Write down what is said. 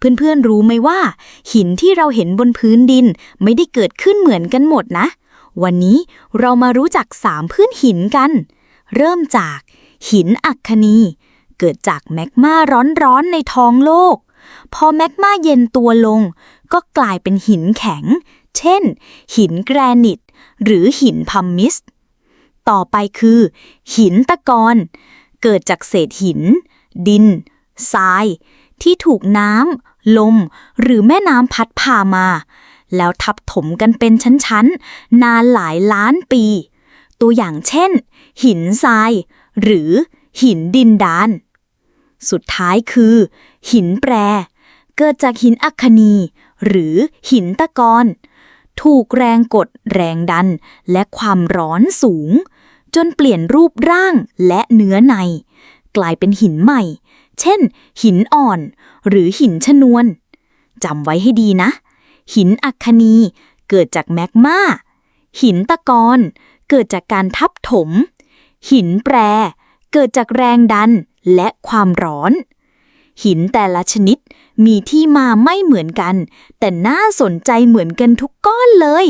เพื่อนๆรู้ไหมว่า หินที่เราเห็นบนพื้นดินไม่ได้เกิดขึ้นเหมือนกันหมดนะ วันนี้เรามารู้จักสามพื้นหินกัน เริ่มจาก หินอัคคนี เกิดจากแมกมาร้อนๆในท้องโลก พอแมกมาเย็นตัวลง ก็กลายเป็นหินแข็ง เช่น หินแกรนิต หรือหินพัมมิส ต่อไปคือ หินตะกอนเกิดจากเศษหิน ดินทราย ที่ถูกน้ำ ลม หรือแม่น้ำพัดพามา แล้วทับถมกันเป็นชั้นๆ นานหลายล้านปี ตัวอย่างเช่น หินทราย หรือหินดินดาน สุดท้ายคือ หินแปร เกิดจากหินอัคนี หรือหินตะกอนถูกแรงกด แรงดัน และความร้อนสูง จนเปลี่ยนรูปร่างและเนื้อใน กลายเป็นหินใหม่ เช่น หินอ่อน หรือหินชนวนจำไว้ให้ดีนะ หินอัคนีเกิดจากแมกมาหินตะกอนเกิดจากการทับถม หินแปร เกิดจากแรงดันและความร้อน หินแต่ละชนิดมีที่มาไม่เหมือนกัน แต่น่าสนใจเหมือนกันทุกก้อนเลย